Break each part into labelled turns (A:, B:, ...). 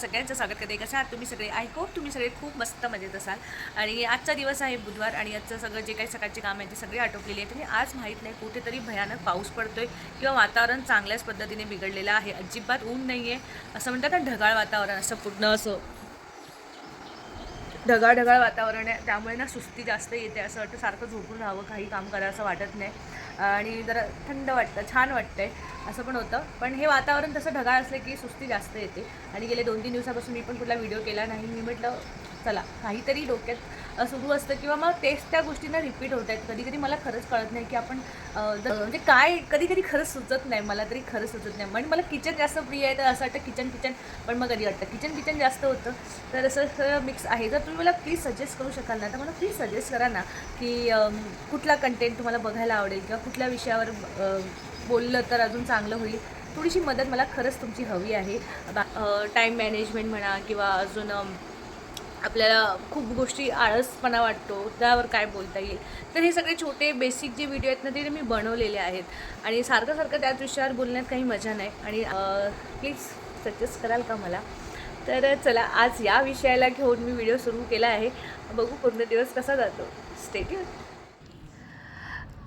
A: सगळ्यांचं स्वागत करते. कसं आहात तुम्ही सगळे? आय होप तुम्ही सगळे खूप मस्त मजेत असाल. आणि आजचा दिवस आहे बुधवार आणि आजचं सगळं जे काही सकाळची कामं आहे ते सगळी आटोपलेली आहेत. आणि आज माहीत नाही कुठेतरी भयानक पाऊस पडतोय किंवा वातावरण चांगल्याच पद्धतीने बिघडलेलं आहे. अजिबात ऊन नाही आहे असं म्हणतात ना ढगाळ वातावरण असं पूर्ण असं ढगाळ ढगाळ वातावरण आहे. त्यामुळे ना सुस्ती जास्त येते. असं वाटतं सारखं झोपून राहावं काही काम करावं असं वाटत नाही. आणि जरा थंड वाटतं छान वाटतंय असं पण होतं. पण हे वातावरण तसं ढगाळ असलं की सुस्ती जास्त येते. आणि गेले दोन तीन दिवसापासून मी पण कुठला व्हिडिओ केला नाही. मी म्हटलं चला काहीतरी डोक्यात सुरू असतं किंवा मग तेच त्या गोष्टींना रिपीट होत आहेत. कधी कधी मला खरंच कळत नाही की आपण जर- म्हणजे काय कधी कधी खरंच सुचत नाही. मला तरी खरंच सुचत नाही. म्हणजे मला किचन जास्त प्रिय आहे तर असं वाटतं किचन किचन. पण मग कधी वाटतं? किचन किचन जास्त होतं. तर असं सगळं मिक्स आहे. जर तुम्ही मला प्लीज सजेस्ट करू शकाल ना तर मला प्लीज सजेस्ट करा ना की कुठला कंटेंट तुम्हाला बघायला आवडेल किंवा कुठल्या विषयावर बोललं तर अजून चांगलं होईल. थोडीशी मदत मला खरंच तुमची हवी आहे. टाईम मॅनेजमेंट म्हणा किंवा अजून आपल्याला खूप गोष्टी आळसपणा वाटतो त्यावर काय बोलता येईल. तर हे सगळे छोटे बेसिक जे व्हिडिओ आहेत ना ते मी बनवलेले आहेत. आणि सारखं सारखं त्याच विषयावर बोलण्यात काही मजा नाही. आणि प्लीज सजेस्ट कराल का मला? तर चला आज या विषयाला घेऊन मी व्हिडिओ सुरू केला आहे. बघू पूर्ण दिवस कसा जातो. स्टेट्यू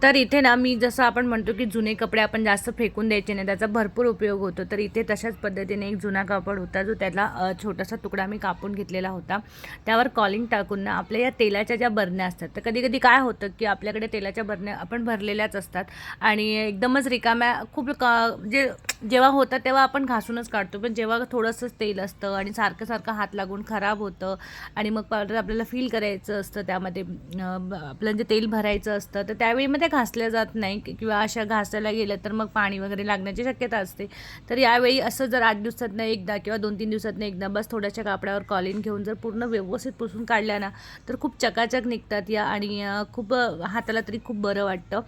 A: तर इथे ना मी जसं आपण म्हणतो की जुने कपडे आपण जास्त फेकून द्यायचे नाही त्याचा भरपूर उपयोग होतो. तर इथे तशाच पद्धतीने एक जुना कापड होता जो त्याला छोटासा तुकडा मी कापून घेतलेला होता. त्यावर कॉलिंग टाकून ना आपल्या या तेलाच्या ज्या बरण्या असतात तर कधी कधी काय होतं की आपल्याकडे तेलाच्या बरण्या आपण भरलेल्याच असतात आणि एकदमच रिकाम्या खूप का जे जेव्हा होतं तेव्हा आपण घासूनच काढतो. पण जेव्हा थोडंसं तेल असतं आणि सारखं सारखं हात लागून खराब होतं आणि मग परत आपल्याला फील करायचं असतं त्यामध्ये ब- आपलं जे तेल भरायचं असतं तर त्यावेळी मग ते घासल्या जात नाही किंवा अशा घासायला गेलं तर मग पाणी वगैरे लागण्याची शक्यता असते. तर यावेळी असं जर आठ दिवसातनं एकदा किंवा दोन तीन दिवसातनं एकदा बस थोड्याशा कापडावर कॉलिन घेऊन जर पूर्ण व्यवस्थित पुसून काढल्या ना तर खूप चकाचक निघतात या आणि खूप हाताला तरी खूप बरं वाटतं.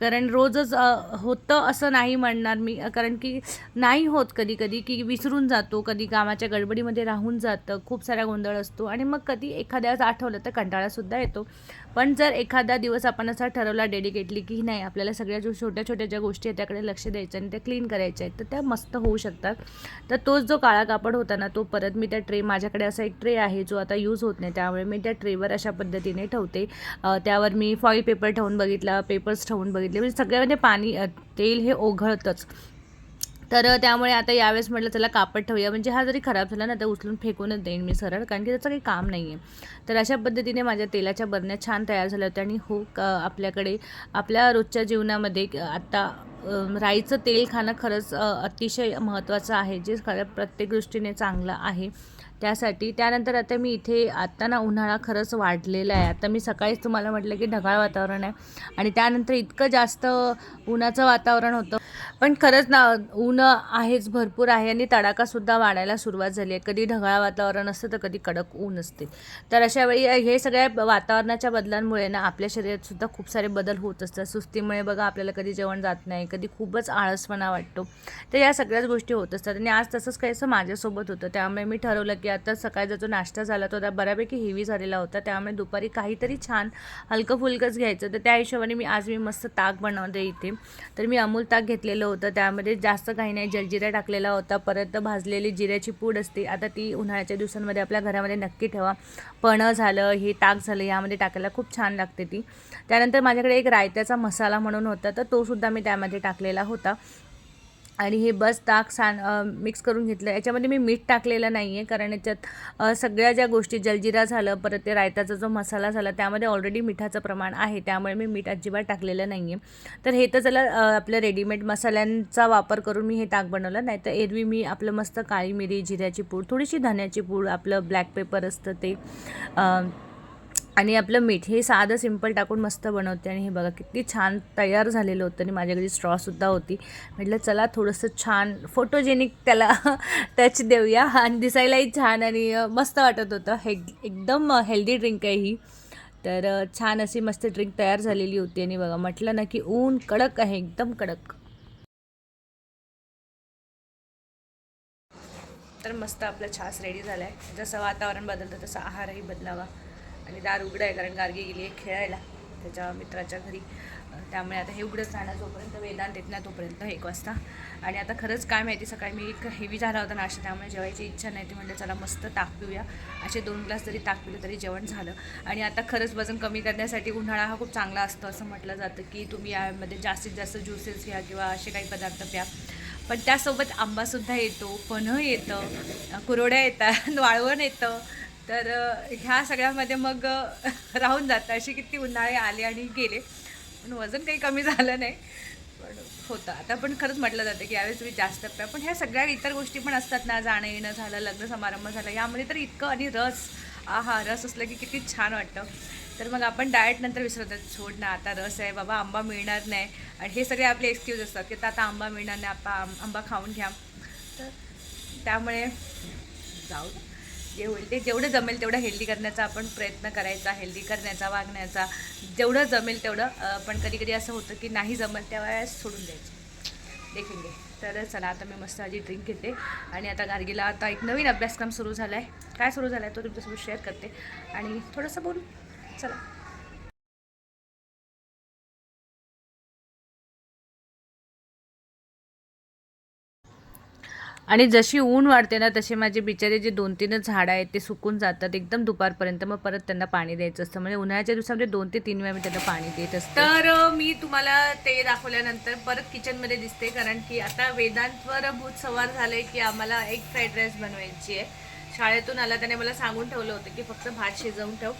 A: कारण रोजच होतं असं नाही म्हणणार मी कारण की नाही होत कधी कधी की विसरून जातो कधी कामाच्या गडबडीमध्ये राहून जातं खूप सारा गोंधळ असतो आणि मग कधी एखाद्याच आठवलं तर कंटाळासुद्धा येतो. पण जर एखादा दिवस आपण असा ठरवला डेडिकेटली की नाही आपल्याला सगळ्या जो छोट्या छोट्या ज्या गोष्टी आहेत त्याकडे लक्ष द्यायचं आणि त्या क्लीन करायच्या आहेत तर त्या मस्त होऊ शकतात. तर तोच जो काळा कापड होता ना तो परत मी त्या ट्रे माझ्याकडे असा एक ट्रे आहे जो आता यूज होत नाही त्यामुळे मी त्या ट्रेवर अशा पद्धतीने ठेवते. त्यावर मी फॉईल पेपर ठेवून बघितला पेपर्स ठेवून बघितले म्हणजे सगळ्यामध्ये म्हणजे पाणी तेल हे ओघळतंच. तर त्यामुळे आता यावेळेस म्हटलं चला कापड ठेवूया. म्हणजे हा जरी खराब झाला ना तर उचलून फेकूनच देईन मी सरळ कारण की त्याचं काही काम नाही आहे तर अशा पद्धतीने माझ्या तेलाच्या बरण्या छान तयार झाल्या होत्या आणि हो क- आपल्याकडे आपल्या रोजच्या जीवनामध्ये आत्ता राईचं तेल खाणं खरंच अतिशय महत्त्वाचं आहे जे खरं प्रत्येक दृष्टीने चांगलं आहे. त्यासाठी. त्यानंतर आता मी इथे आत्ता ना उन्हाळा खरंच वाढलेला आहे. आता मी सकाळीच तुम्हाला म्हटलं की ढगाळ वातावरण आहे. आणि त्यानंतर इतकं जास्त उन्हाचं वातावरण होतं. पण खरंच ना ऊन आहेच भरपूर आहे आणि तडाखासुद्धा वाढायला सुरुवात झाली आहे. कधी ढगाळ वातावरण असतं तर कधी कडक ऊन असते. तर अशा वेळी हे सगळ्या वातावरणाच्या बदलांमुळे ना आपल्या शरीरात सुद्धा खूप सारे बदल होत असतात. सुस्तीमुळे बघा आपल्याला कधी जेवण जात नाही कधी खूपच आळसपणा वाटतो. तर या सगळ्याच गोष्टी होत असतात. आणि आज तसंच काहीसं माझ्यासोबत होतं. त्यामुळे मी ठरवलं की आता सकाळचा जो नाश्ता झाला तो आता बऱ्यापैकी हेवी झालेला होता. त्यामुळे दुपारी काहीतरी छान हलकं फुलकंच घ्यायचं. तर त्या हिशोबाने मी आज मी मस्त ताक बनवते इथे. तर मी अमूल ताक घेतलेलं होतं. त्यामध्ये जास्त काही नाही. जलजिरा टाकलेला होता. परत भाजलेली जिऱ्याची पूड असते. आता ती उन्हाळ्याच्या दिवसांमध्ये आपल्या घरामध्ये नक्की ठेवा. पणं झालं हे ताक झालं यामध्ये टाकायला खूप छान लागते ती. त्यानंतर माझ्याकडे एक रायत्याचा मसाला म्हणून होता. तर तोसुद्धा मी त्यामध्ये टाकलेला होता. आणि हे बस ताक छान मिक्स करून घेतलं. याच्यामध्ये मी मीठ टाकलेलं नाही आहे कारण याच्यात सगळ्या ज्या गोष्टी जलजिरा झालं परत ते रायताचा जो मसाला झाला त्यामध्ये ऑलरेडी मिठाचं प्रमाण आहे. त्यामुळे मी मीठ अजिबात टाकलेलं नाही आहे तर हे तर चला आपल्या रेडीमेड मसाल्यांचा वापर करून मी हे ताक बनवलं. नाही तर एरवी मी आपलं मस्त काळी मिरी जिऱ्याची पूड थोडीशी धन्याची पूड आपलं ब्लॅक पेपर असतं ते आणि आपलं मीठ हे साधं सिंपल टाकून मस्त बनवते. आणि हे बघा किती छान तयार झालेलं होतं आणि माझ्याकडे स्ट्रॉसुद्धा होती. म्हटलं चला थोडंसं छान फोटोजेनिक त्याला टच देऊया. आणि दिसायलाही छान आणि मस्त वाटत होतं. हे एकदम हेल्दी ड्रिंक आहे ही. तर छान अशी मस्त ड्रिंक तयार झालेली होती. आणि बघा म्हटलं ना की ऊन कडक आहे एकदम कडक. तर मस्त आपलं छास रेडी झाला आहे जसं वातावरण बदलतं तसं आहारही बदलावा. आणि दार उघडं आहे कारण गार्गी गेली आहे खेळायला. त्याच्या मित्राच्या घरी. त्यामुळे आता हे उघडंच राहणार जोपर्यंत वेदांत येत नाही तोपर्यंत एक वाजता. आणि आता खरंच काय माहिती सकाळी मी एक हेवी झाला होता नाश्ता त्यामुळे जेवायची इच्छा नाही. ती म्हणजे चला मस्त ताक पिऊया. असे दोन ग्लास जरी ताक पिलं तरी जेवण झालं. आणि आता खरंच वजन कमी करण्यासाठी उन्हाळा हा खूप चांगला असतो असं म्हटलं जातं की तुम्ही यामध्ये जास्तीत जास्त ज्युसेस घ्या किंवा असे काही पदार्थ प्या. पण त्यासोबत आंबासुद्धा येतो पन्ह येतं कुरोड्या येतात वाळवण येतं. तर ह्या सगळ्यामध्ये मग राहून जातं. अशी किती उन्हाळे आले आणि गेले. पण वजन काही कमी झालं नाही. पण होतं. आता पण खरंच म्हटलं जातं की यावेळेस तुम्ही जास्त प्या. पण ह्या सगळ्या इतर गोष्टी पण असतात ना. जाणं येणं झालं लग्न समारंभ झाला. यामध्ये तर इतकं आणि रस. आहा रस असलं की किती छान वाटतं. तर मग आपण डाएट नंतर विसरतो सोड ना आता रस आहे. बाबा आंबा मिळणार नाही. आणि हे सगळे आपले एक्सक्यूज असतात की आता आंबा मिळणार नाही. आपा आं- आंबा खाऊन घ्या. तर त्यामुळे जाऊ. जे होईल ते जेवढं जमेल तेवढं हेल्दी करण्याचा आपण प्रयत्न करायचा हेल्दी करण्याचा वागण्याचा. जेवढं जमेल तेवढं पण कधी कधी असं होतं की नाही जमेल त्यावेळेस सोडून द्यायचं. देखेंगे तर चला आता मी मस्त आधी ड्रिंक घेते. आणि आता गार्गीला आता एक नवीन अभ्यासक्रम सुरू झाला आहे काय सुरू झाला आहे तो तुमच्यासोबत शेअर करते. आणि थोडंसं बोलू. चला. आणि जशी ऊन वाढते ना तसे माझे बिचारे जे दोन तीनच झाडं आहेत ते सुकून जातात एकदम दुपारपर्यंत. मग परत त्यांना पाणी द्यायचं असतं. म्हणजे उन्हाळ्याच्या दिवसामध्ये दोन ते तीन वेळा मी त्यांना पाणी देत असते. तर मी तुम्हाला ते दाखवल्यानंतर परत किचनमध्ये दिसते कारण की आता वेदांतवर भूत सवार झालंय की आम्हाला एक फ्राईड राईस बनवायची आहे. शाळेतून आला त्याने मला सांगून ठेवलं होतं की फक्त भात शिजवून ठेव.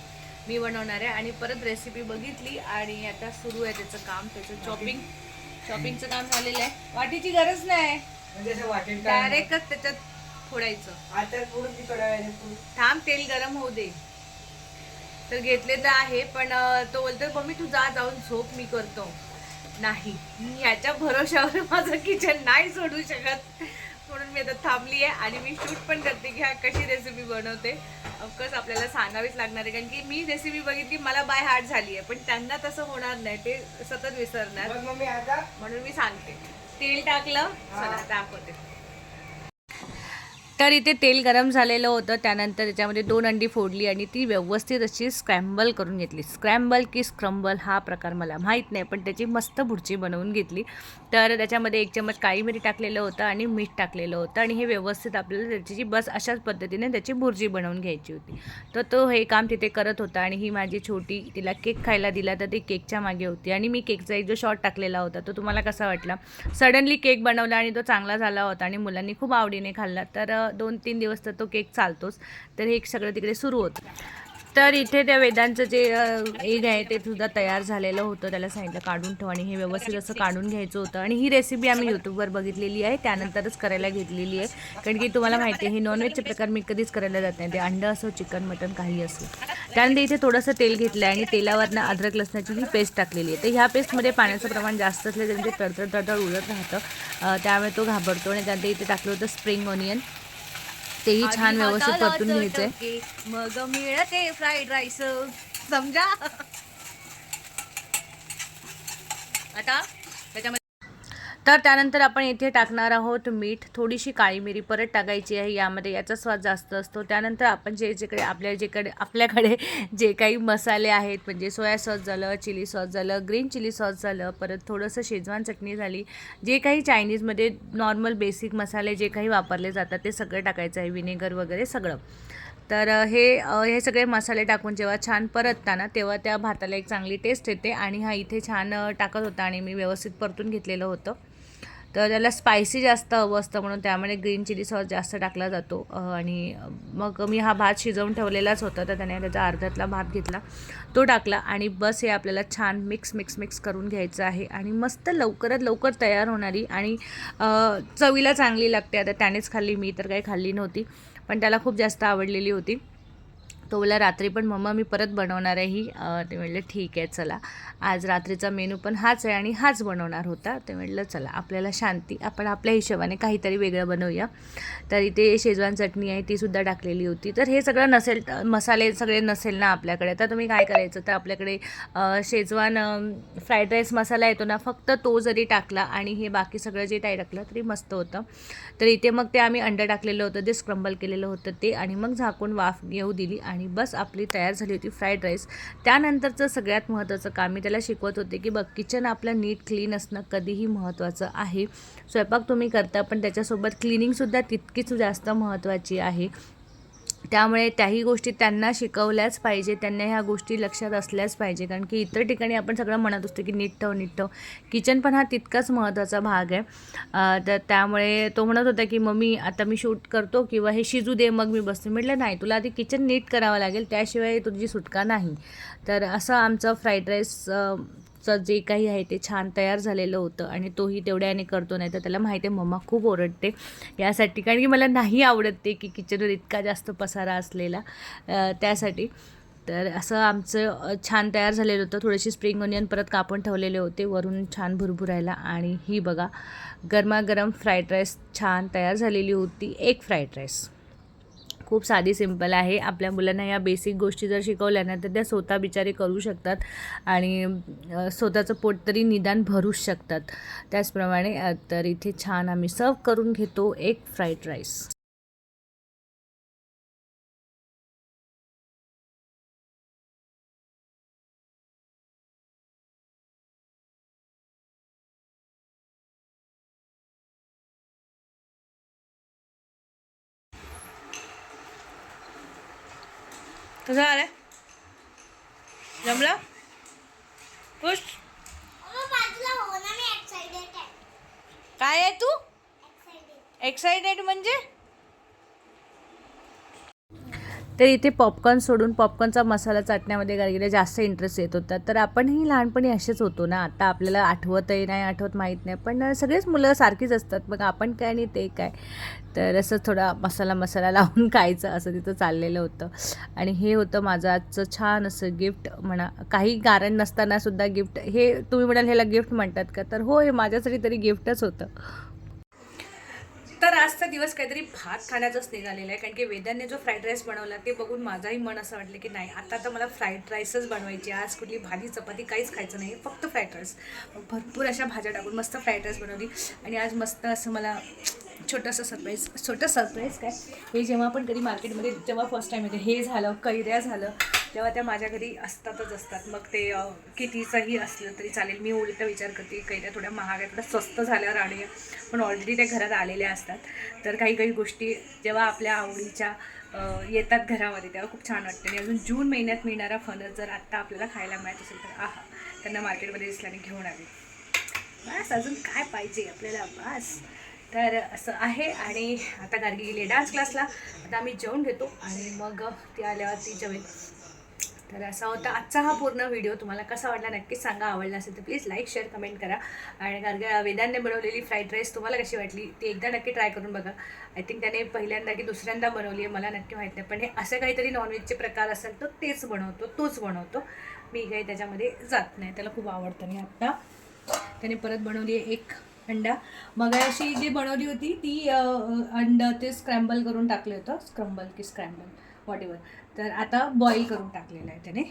A: मी बनवणार आहे. आणि परत रेसिपी बघितली आणि आता सुरू आहे त्याचं काम त्याचं चॉपिंग चॉपिंगचं काम झालेलं आहे. वाटीची गरज नाही.
B: म्हणजे असं वाटेल का
A: डायरेक्टच त्याच्यात फोडायचं.
B: आता पुढे ती
A: थांब तेल गरम होऊ दे. तर घेतले तर आहे पण अं, तो बोलतो मम्मी तू जा जाऊन झोप मी करतो. नाही. मी याच्या भरोशावर माझं किचन नाही सोडू शकत. म्हणून मी आता थांबली आहे आणि मी शूट पण करते की हा कशी रेसिपी बनवते. ऑफकोर्स आपल्याला सांगावीच लागणार आहे कारण की मी रेसिपी बघितली मला बाय हार्ट झाली आहे. पण त्यांना तसं होणार नाही ते सतत विसरणार.
B: मग मम्मी आता
A: म्हणून मी सांगते. तेल टाकलं चला दाखवते तर इथे तेल गरम झालेलं होतं. त्यानंतर त्याच्यामध्ये दोन अंडी फोडली आणि ती व्यवस्थित अशी स्क्रॅम्बल करून घेतली. स्क्रॅम्बल की स्क्रम्बल हा प्रकार मला माहीत नाही पण त्याची मस्त भुर्जी बनवून घेतली. तर त्याच्यामध्ये एक चमच काळी मिरी टाकलेलं होतं आणि मीठ टाकलेलं होतं आणि हे व्यवस्थित आपल्याला त्याची बस अशाच पद्धतीने त्याची भुर्जी बनवून घ्यायची होती. तर तो हे काम तिथे करत होता आणि ही माझी छोटी तिला केक खायला दिला तर ती केकच्या मागे होती. आणि मी केकचा एक जो शॉट टाकलेला होता तो तुम्हाला कसा वाटला? सडनली केक बनवला आणि तो चांगला झाला होता आणि मुलांनी खूप आवडीने खाल्ला. तर दोन तीन दिवस तर तो केक चालतोच. तर हे सगळं तिकडे सुरू होतं. तर इथे त्या वेदांचं जे एग आहे ते सुद्धा तयार झालेलं होतं. त्याला सांगितलं काढून ठेव आणि हे व्यवस्थित असं काढून घ्यायचं होतं. आणि ही रेसिपी आम्ही यूट्यूबवर बघितलेली आहे. त्यानंतरच करायला घेतलेली आहे. कारण की तुम्हाला माहिती आहे हे नॉनव्हेजचे प्रकार मी कधीच करायला जात नाही. ते अंडं असो चिकन मटन काही असो. त्यानंतर इथे थोडंसं तेल घेतलं आहे आणि तेलावरनं अद्रक लसणाची ही पेस्ट टाकलेली आहे. तर ह्या पेस्टमध्ये पाण्याचं प्रमाण जास्त असलं तरी ते तडतड तडतड उडत राहतं. त्यामुळे तो घाबरतो आणि त्यानंतर इथे टाकलं होतं स्प्रिंग ऑनियन तेही छान व्यवस्थित परतून घ्यायचं आहे मग मिळते फ्राईड राईस समजा. आता तर त्यानंतर आपण इथे टाकणार आहोत मीठ. थोडीशी काळी मिरी परत टाकायची आहे. यामध्ये याचा स्वाद जास्त असतो. त्यानंतर आपण जे जेकडे आपल्या जेकडे आपल्याकडे जे काही मसाले आहेत म्हणजे सोया सॉस झालं चिली सॉस झालं ग्रीन चिली सॉस झालं परत थोडंसं शेजवान चटणी झाली. जे काही चायनीजमध्ये नॉर्मल बेसिक मसाले जे काही वापरले जातात ते सगळं टाकायचं आहे. विनेगर वगैरे सगळं. तर हे हे सगळे मसाले टाकून जेव्हा छान परतताना तेव्हा त्या भाताला एक चांगली टेस्ट येते. आणि हा इथे छान टाकत होता आणि मी व्यवस्थित परतून घेतलेलं होतं. तर त्याला स्पायसी जास्त हवं असतं म्हणून त्यामुळे ग्रीन चिली सॉस जास्त टाकला जातो. आणि मग मी हा भात शिजवून ठेवलेलाच होता तर त्याने त्याचा अर्ध्यातला भात घेतला तो टाकला आणि बस हे आपल्याला छान मिक्स मिक्स मिक्स करून घ्यायचं आहे. आणि मस्त लवकरात लवकर तयार होणारी आणि चवीला चांगली लागते. आता त्यानेच खाल्ली मी तर काही खाल्ली नव्हती पण त्याला खूप जास्त आवडलेली होती. तो बोला रात्री पण मम्मा मी परत बनवणार आहे ही. ते म्हटलं ठीक आहे चला. आज रात्रीचा मेनू पण हाच आहे आणि हाच बनवणार होता. ते म्हटलं चला आपल्याला शांती आपण आपल्या हिशोबाने काहीतरी वेगळं बनवूया. तर इथे शेजवान चटणी आहे ती सुद्धा टाकलेली होती. तर हे सगळं नसेल मसाले सगळे नसेल ना आपल्याकडे. तर तुम्ही काय करायचं? तर आपल्याकडे शेजवान फ्राईड राईस मसाला येतो ना फक्त तो जरी टाकला आणि हे बाकी सगळं जे काही टाकलं तरी मस्त होतं. तर इथे मग ते आम्ही अंडं टाकलेलं होतं ते स्क्रंबल केलेलं होतं ते. आणि मग झाकून वाफ घेऊ दिली आणि आणि बस आपली तयार झाली होती फ्राईड राईस. त्यानंतरचं सगळ्यात महत्त्वाचं काम मी त्याला शिकवत होते की बघ किचन आपलं नीट क्लीन असणं कधीही महत्त्वाचं आहे. स्वयंपाक तुम्ही करता पण त्याच्यासोबत क्लिनिंगसुद्धा तितकीच जास्त महत्त्वाची आहे. त्यामुळे त्याही गोष्टी त्यांना शिकवल्याच पाहिजे त्यांना ह्या गोष्टी लक्षात असल्याच पाहिजे. कारण की इतर ठिकाणी आपण सगळं म्हणत असतो की नीट ठेव नीट ठेव. किचन पण हा तितकाच महत्त्वाचा भाग आहे. तर त्यामुळे तो म्हणत होता की मम्मी आता मी शूट करतो किंवा हे शिजू दे मग मी बसते. म्हटलं नाही तुला आधी किचन नीट करावं लागेल त्याशिवाय तुझी सुटका नाही. तर असं आमचं फ्राईड राईस चं जे काही आहे ते छान तयार झालेलं होतं आणि तोही तेवढ्याने करतो नाही तर त्याला माहिती आहे मम्मा खूप ओरडते यासाठी. कारण की मला नाही आवडत ते की किचनवर इतका जास्त पसारा असलेला त्यासाठी. तर असं आमचं छान तयार झालेलं होतं. थोडेसे स्प्रिंग ऑनियन परत कापून ठेवलेले होते वरून छान भुरभुरायला आणि ही बघा गरमागरम फ्राईड राईस छान तयार झालेली होती एक फ्राईड राईस. खूप साधी सिंपल आहे. आपल्या मुलांना या बेसिक गोष्टी जर शिकवल्या ना तर त्या स्वतः बिचारे करू शकतात आणि स्वतःचं पोट तरी निदान भरूच शकतात. त्याचप्रमाणे तर इथे छान आम्ही सर्व करून घेतो एक फ्राईड राईस. कसं आलं जमलं खुश काय आहे तू? एक्साइटेड म्हणजे? तर इथे पॉपकॉर्न सोडून पॉपकॉर्नचा मसाला चाटण्यामध्ये गाडगेला जास्त इंटरेस्ट येत होता. तर आपणही लहानपणी असेच होतो ना. आता आपल्याला आठवतही नाही आठवत माहीत नाही. पण सगळेच मुलं सारखीच असतात. मग आपण काय आणि ते काय? तर असं थोडा मसाला मसाला लावून खायचं असं तिथं चाललेलं होतं. आणि हे होतं माझं आजचं छान असं गिफ्ट म्हणा. काही कारण नसताना सुद्धा गिफ्ट हे तुम्ही म्हणाल ह्याला गिफ्ट म्हणतात का? तर हो हे माझ्यासाठी तरी गिफ्टच होतं. तर आजचा दिवस काहीतरी भात खाण्याचाच निघालेला आहे. कारण की वेदांनी जो फ्राईड राईस बनवला ते बघून माझाही मन असं वाटलं की नाही आता तर मला फ्राईड राईसच बनवायची आज कुठली भाजी चपाती काहीच खायचं नाही फक्त फ्राईड राईस भरपूर अशा भाज्या टाकून मस्त फ्राईड राईस बनवली. आणि आज मस्त असं मला छोटंसं सरप्राईज छोटं सरप्राईज काय? हे जेव्हा पण कधी मार्केटमध्ये जेव्हा फर्स्ट टाईम येते हे झालं कैऱ्या झालं तेव्हा त्या माझ्या घरी असतातच असतात. मग ते कितीचंही असलं तरी चालेल. मी उलट विचार करते काही त्या थोड्या महाग थोड्या स्वस्त झाल्यावर आणूया पण ऑलरेडी त्या घरात आलेल्या असतात. तर काही काही गोष्टी जेव्हा आपल्या आवडीच्या येतात घरामध्ये तेव्हा खूप छान वाटते. आणि अजून जून महिन्यात मिळणारा फणस जर आत्ता आपल्याला खायला मिळत असेल तर आहा त्यांना मार्केटमध्ये दिसल्याने घेऊन आले. बस अजून काय पाहिजे आपल्याला? बस. तर असं आहे. आणि आता गार्गी गेली डान्स क्लासला आता आम्ही जेवण घेतो आणि मग ती आल्यावर ती जेवेल तर असा होता आजचा हा पूर्ण व्हिडिओ तुम्हाला कसा वाटला नक्कीच सांगा. आवडला असेल तर प्लीज लाईक शेअर कमेंट करा. आणि गार्ग्या वेदांनी बनवलेली फ्राईड राईस तुम्हाला कशी वाटली ती एकदा नक्की ट्राय करून बघा. आय थिंक त्याने पहिल्यांदा की दुसऱ्यांदा बनवली आहे मला नक्की माहीत नाही. पण हे असे काहीतरी नॉनव्हेजचे प्रकार असेल तर तेच बनवतो तोच बनवतो. मी काही त्याच्यामध्ये जात नाही. त्याला खूप आवडतं मी आत्ता त्याने परत बनवली आहे एक अंडा. मग अशी जी बनवली होती ती अंडा अंड ते स्क्रॅम्बल करून टाकलं होतं. स्क्रम्बल की स्क्रॅम्बल वॉट एवर तर आता बॉईल करून टाकलेलं आहे त्याने.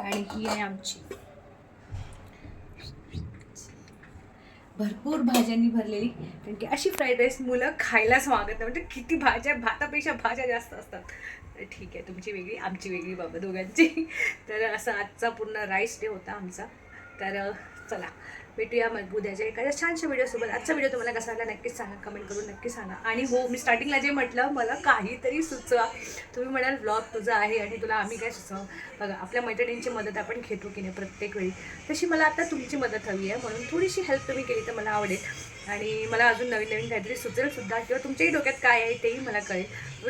A: आणि ही आहे आमची. भरपूर भाज्यांनी भरलेली. कारण की अशी फ्राईड राईस मुलं खायलाच मागत नाही. म्हणजे किती भाज्या भातापेक्षा भाज्या जास्त असतात. तर ठीक आहे तुमची वेगळी आमची वेगळी बाबा दोघांची. तर असं आजचा पूर्ण राईस डे होता आमचा. तर चला. भेटूया मग उद्याच्या एखाद्या छानशा व्हिडिओसोबत. आजचा व्हिडिओ तुम्हाला कसा आला नक्कीच सांगा कमेंट करून नक्की सांगा. आणि हो मी स्टार्टिंगला जे म्हटलं मला काहीतरी सुचवा. तुम्ही म्हणाल ब्लॉग तुझा आहे आणि तुला आम्ही काय सुचव? बघा आपल्या मैत्रिणींची मदत आपण घेतो की नाही प्रत्येक वेळी. तशी मला आता तुमची मदत हवी आहे. म्हणून थोडीशी हेल्प तुम्ही केली तर मला आवडेल. आणि मला अजून नवीन नवीन काहीतरी सुचेल सुद्धा किंवा तुमच्याही डोक्यात काय आहे तेही मला कळेल.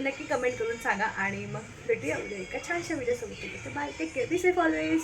A: नक्की कमेंट करून सांगा. आणि मग भेटूया उद्या एका छानशा व्हिडिओसोबत. तर bye take care be safe always